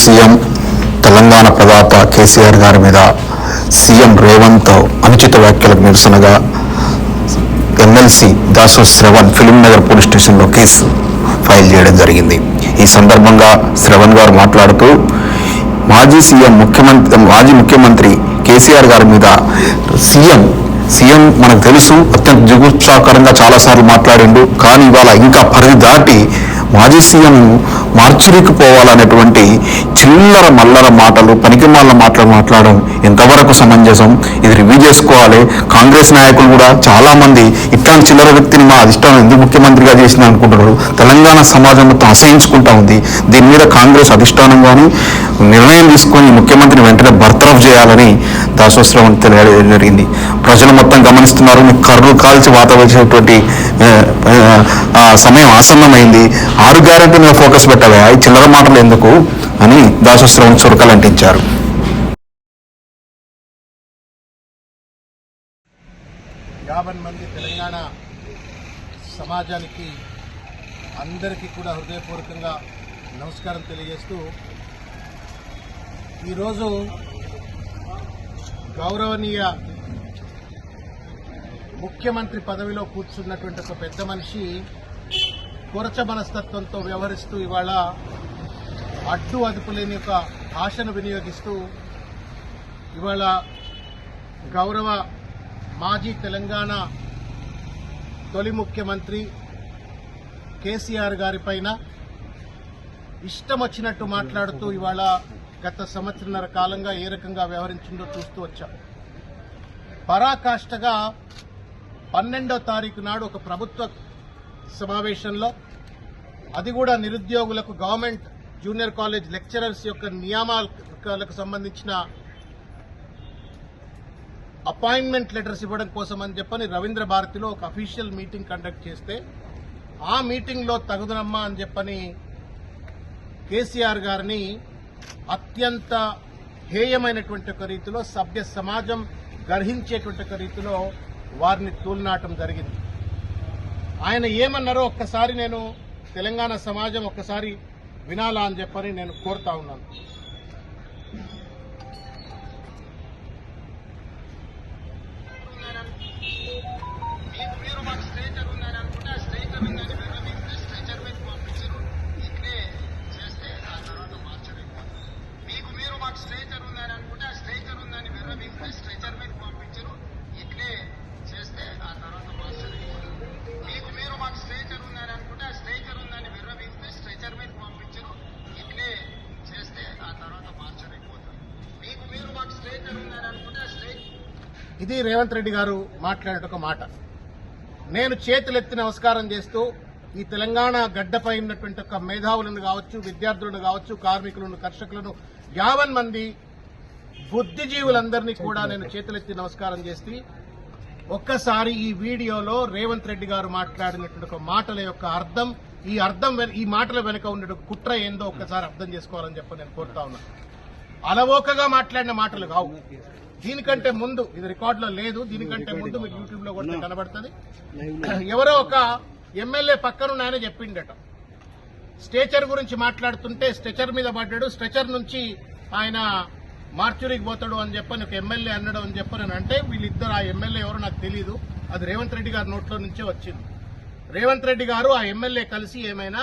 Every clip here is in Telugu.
సీఎం తెలంగాణ ప్రదాత కేసీఆర్ గారి మీద సీఎం రేవంత్ అనుచిత వ్యాఖ్యలకు నిరసనగా MLC Dasu Sravan Film Nagar police స్టేషన్లో కేసు ఫైల్ చేయడం జరిగింది. ఈ సందర్భంగా శ్రవణ్ గారు మాట్లాడుతూ మాజీ సీఎం ముఖ్యమంత్రి మాజీ ముఖ్యమంత్రి కేసీఆర్ గారి మీద సీఎం సీఎం మనకు తెలుసు అత్యంత జుగుప్సాకరంగా చాలాసార్లు మాట్లాడిండు కానీ ఇవాళ ఇంకా పరిధి దాటి మాజీ సీఎం మార్చురికిపోవాలనేటువంటి చిల్లర మల్లర మాటలు పనికిమాల మాటలు మాట్లాడడం ఎంతవరకు సమంజసం? ఇది రివ్యూ చేసుకోవాలి. కాంగ్రెస్ నాయకులు కూడా చాలామంది ఇట్లాంటి చిల్లర వ్యక్తిని మా అధిష్టానం ఎందుకు ముఖ్యమంత్రిగా చేసింది అనుకుంటున్నారు? తెలంగాణ సమాజం మొత్తం అసహించుకుంటా ఉంది. దీని మీద కాంగ్రెస్ అధిష్టానం కానీ నిర్ణయం తీసుకొని ముఖ్యమంత్రిని వెంటనే బర్తరఫ్ చేయాలని దాసోత్సవం తెలియడం జరిగింది. ప్రజలు మొత్తం గమనిస్తున్నారు. మీ కాల్చి వాత వేసేటువంటి సమయం ఆసన్నమైంది. ఆరు గ్యారెంటీ మీద ఫోకస్ పెట్టాలి. అవి చిల్లర మాటలు ఎందుకు? అని దాసోత్సవం చురకలు అంటించారు. యాభై మంది తెలంగాణ సమాజానికి అందరికీ కూడా హృదయపూర్వకంగా నమస్కారం తెలియజేస్తూ ఈరోజు గౌరవనీయ ముఖ్యమంత్రి పదవిలో కూర్చున్నటువంటి ఒక పెద్ద మనిషి కొరచ మనస్తత్వంతో వ్యవహరిస్తూ ఇవాళ అడ్డు అదుపు లేని ఒక భాషను వినియోగిస్తూ ఇవాళ గౌరవ మాజీ తెలంగాణ తొలి ముఖ్యమంత్రి కేసీఆర్ గారిపైన ఇష్టం వచ్చినట్టు మాట్లాడుతూ ఇవాళ గత సంవత్సరన్నర కాలంగా ఏ రకంగా వ్యవహరించిందో చూస్తూ వచ్చాం. పరాకాష్ఠగా పన్నెండో తారీఖు నాడు ఒక ప్రభుత్వ సమావేశంలో అది కూడా నిరుద్యోగులకు గవర్నమెంట్ జూనియర్ కాలేజ్ లెక్చరర్స్ యొక్క నియామాలకు సంబంధించిన అపాయింట్మెంట్ లెటర్స్ ఇవ్వడం కోసం అని చెప్పని రవీంద్ర భారతిలో ఒక అఫీషియల్ మీటింగ్ కండక్ట్ చేస్తే ఆ మీటింగ్లో తగుదనమ్మా అని చెప్పని కేసీఆర్ గారిని అత్యంత హేయమైనటువంటి ఒక రీతిలో సభ్య సమాజం గర్హించేటువంటి ఒక రీతిలో వారిని తూలినాటం జరిగింది. ఆయన ఏమన్నారో ఒక్కసారి నేను తెలంగాణ సమాజం ఒక్కసారి వినాలా అని చెప్పని నేను కోరుతా ఉన్నాను. మీరు మాకు స్ట్రేచర్ ఉందని అనుకుంటే ఆ స్ట్రేచర్ ఉందని విరమిస్తే స్ట్రెచర్ మీద పంపించారు ఇక్కడే చేస్తే ఆ తర్వాత మార్చలేకపోతారు మీకు మీరు మాకు స్ట్రేచర్ ఉందని అనుకుంటే ఆ స్ట్రేచర్ ఉందని విరమిస్తే స్ట్రెచర్ మీద పంపించారు ఇక్కడే చేస్తే ఆ తర్వాత మార్చలేకపోతారు మీకు మీరు మాకు స్ట్రేచర్ ఉందని అనుకుంటే ఆ స్ట్రేచర్ ఉందని విరమిస్తే స్ట్రెచర్ మీద పంపించారు ఇక్కడే చేస్తే ఆ తర్వాత మార్చలేకపోతారు మీకు మీరు మాకు స్ట్రేచర్ ఉందని అనుకుంటే ఆ స్ట్రేచర్ ఇది రేవంత్ రెడ్డి గారు మాట్లాడిన ఒక మాట. నేను చేతులెత్తి నమస్కారం చేస్తూ ఈ తెలంగాణ గడ్డపై ఉన్నటువంటి ఒక మేధావులను కావచ్చు విద్యార్థులను కావచ్చు కార్మికులను కర్షకులను యావన్ మంది బుద్ధిజీవులందరినీ కూడా నేను చేతులెత్తి నమస్కారం చేసి ఒక్కసారి ఈ వీడియోలో రేవంత్ రెడ్డి గారు మాట్లాడినటువంటి ఒక మాటల యొక్క అర్థం ఈ అర్థం వెన- ఈ మాటల వెనుక ఉన్న కుట్ర ఏందో ఒక్కసారి అర్థం చేసుకోవాలని చెప్పి నేను కోరుతా ఉన్నాను అలవోకగా మాట్లాడిన మాటలు కావు. దీనికంటే ముందు ఇది రికార్డులో లేదు దీనికంటే ముందు మీకు యూట్యూబ్లో కూడా కనబడుతుంది. ఎవరో ఒక ఎమ్మెల్యే పక్కనున్న ఆయన చెప్పిండట. స్ట్రెచర్ గురించి మాట్లాడుతుంటే స్ట్రెచర్ మీద పడ్డాడు. స్ట్రెచర్ నుంచి ఆయన మార్చురికి పోతాడు అని చెప్పని ఒక ఎమ్మెల్యే అన్నాడు అని చెప్పని అంటే వీళ్ళిద్దరు ఆ ఎమ్మెల్యే ఎవరో నాకు తెలియదు అది రేవంత్ రెడ్డి గారి నోట్లో నుంచే వచ్చింది. రేవంత్ రెడ్డి గారు ఆ ఎమ్మెల్యే కలిసి ఏమైనా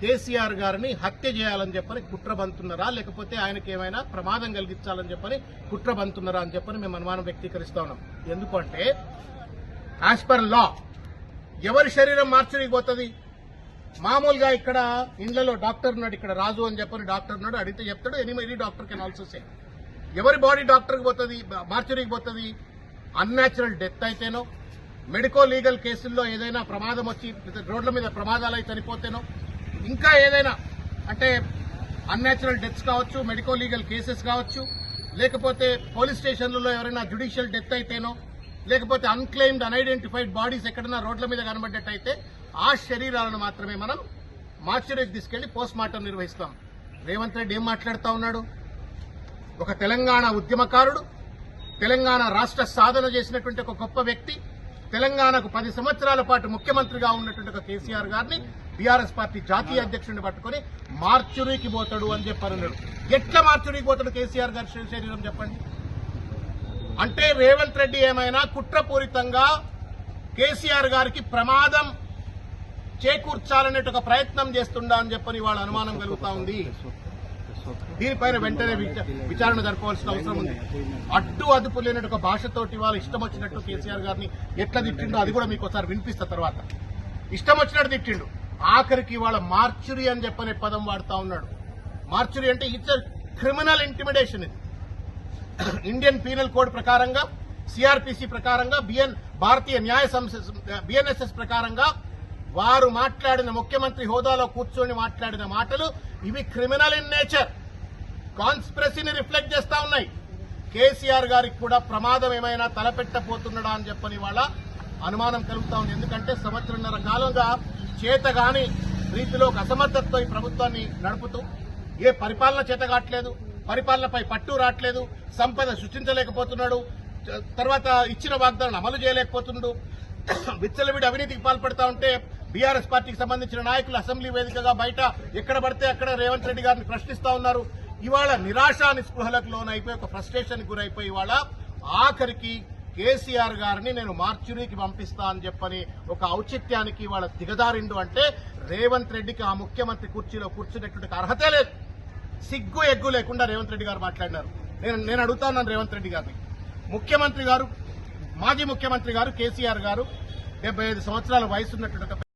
కేసీఆర్ గారిని హత్య చేయాలని చెప్పని కుట్ర బంతున్నారా? లేకపోతే ఆయనకి ఏమైనా ప్రమాదం కలిగించాలని చెప్పని కుట్ర బంతున్నారా అని చెప్పని మేము అనుమానం వ్యక్తీకరిస్తా ఉన్నాం. ఎందుకంటే యాజ్ పర్ లా ఎవరి శరీరం మార్చురికి పోతుంది? మామూలుగా ఇక్కడ ఇండ్లలో డాక్టర్ ఉన్నాడు ఇక్కడ రాజు అని చెప్పని డాక్టర్ ఉన్నాడు అడిగితే చెప్తాడు any any doctor can also say ఎవరి బాడీ డాక్టర్కి పోతుంది? మార్చురికి పోతుంది? అన్యాచురల్ డెత్ అయితేనో మెడికో లీగల్ కేసుల్లో ఏదైనా ప్రమాదం వచ్చి రోడ్ల మీద ప్రమాదాలు అయి చనిపోతేనో ఇంకా ఏదైనా అంటే అన్యాచురల్ డెత్స్ కావచ్చు మెడికో లీగల్ కేసెస్ కావచ్చు లేకపోతే పోలీస్ స్టేషన్లలో ఎవరైనా జ్యుడిషియల్ డెత్ అయితేనో లేకపోతే అన్క్లెయిమ్డ్ అన్ఐడెంటిఫైడ్ బాడీస్ ఎక్కడైనా రోడ్ల మీద కనబడ్డట్టయితే ఆ శరీరాలను మాత్రమే మనం మార్చురీకి తీసుకెళ్ళి పోస్ట్ మార్టం నిర్వహిస్తాం. రేవంత్ రెడ్డి ఏం మాట్లాడుతూ ఉన్నాడు? ఒక తెలంగాణ ఉద్యమకారుడు తెలంగాణ రాష్ట్ర సాధన చేసినటువంటి ఒక గొప్ప వ్యక్తి తెలంగాణకు పది సంవత్సరాల పాటు ముఖ్యమంత్రిగా ఉన్నటువంటి ఒక కేసీఆర్ గారిని బీఆర్ఎస్ పార్టీ జాతీయ అధ్యక్షుడిని పట్టుకొని మార్చురీకి పోతాడు అని చెప్పారు ఎట్లా మార్చురీకి పోతాడు కేసీఆర్ గారి శరీరం చెప్పండి? అంటే రేవంత్ రెడ్డి ఏమైనా కుట్రపూరితంగా కేసీఆర్ గారికి ప్రమాదం చేకూర్చాలనే ఒక ప్రయత్నం చేస్తుండా అని చెప్పని వాళ్ళ అనుమానం కలుగుతా ఉంది. దీనిపైన వెంటనే విచారణ జరపవలసిన అవసరం ఉంది. అడ్డు అదుపు లేనట్టు ఒక భాషతోటి వాళ్ళు ఇష్టం వచ్చినట్టు కేసీఆర్ గారిని ఎట్లా తిట్టిండో అది కూడా మీకు ఒకసారి వినిపిస్తా తర్వాత. ఇష్టం వచ్చినట్టు తిట్టిండు. ఆఖరికి వాళ్ళ మార్చురి అని చెప్పనే పదం వాడుతా ఉన్నాడు. మార్చురి అంటే ఇట్స్ క్రిమినల్ ఇంటిమిడేషన్ ఇది. ఇండియన్ పీనల్ కోడ్ ప్రకారంగా సిఆర్పిసి ప్రకారంగా బిఎన్ భారతీయ న్యాయ సంస్థ బిఎన్ఎస్ఎస్ ప్రకారంగా వారు మాట్లాడిన ముఖ్యమంత్రి హోదాలో కూర్చొని మాట్లాడిన మాటలు ఇవి క్రిమినల్ ఇన్ నేచర్. కాన్స్పిరసీని రిఫ్లెక్ట్ చేస్తా ఉన్నాయి. కేసీఆర్ గారికి కూడా ప్రమాదం ఏమైనా తలపెట్టబోతున్నాడా అని చెప్పని వాళ్ళ అనుమానం కలుగుతా ఉంది. ఎందుకంటే సంవత్సరంన్నర కాలంగా చేతగాని రీతిలో ఒక అసమర్థతతో ఈ ప్రభుత్వాన్ని నడుపుతూ ఏ పరిపాలన చేత కావట్లేదు పరిపాలనపై పట్టు రావట్లేదు సంపద సృష్టించలేకపోతున్నాడు తర్వాత ఇచ్చిన వాగ్దానాలు అమలు చేయలేకపోతున్నాడు విచ్చలవిడి అవినీతికి పాల్పడతా ఉంటే బీఆర్ఎస్ పార్టీకి సంబంధించిన నాయకులు అసెంబ్లీ వేదికగా బయట ఎక్కడ పడితే అక్కడ రేవంత్ రెడ్డి గారిని ప్రశ్నిస్తా ఉన్నారు. ఇవాళ నిరాశ నిస్పృహలకు లోనైపోయి ఒక ఫ్రస్ట్రేషన్ గురైపోయి ఇవాళ ఆఖరికి కేసీఆర్ గారిని నేను మార్చురీకి పంపిస్తా అని చెప్పని ఒక ఔచిత్యానికి వాళ్ళ దిగదారిండు అంటే రేవంత్ రెడ్డికి ఆ ముఖ్యమంత్రి కుర్చీలో కూర్చునేటువంటి అర్హతే లేదు. సిగ్గు ఎగ్గు లేకుండా రేవంత్ రెడ్డి గారు మాట్లాడినారు. నేను నేను అడుగుతాను రేవంత్ రెడ్డి గారిని. ముఖ్యమంత్రి గారు మాజీ ముఖ్యమంత్రి గారు కేసీఆర్ గారు డెబ్బై ఐదు సంవత్సరాల వయసు ఉన్నటువంటి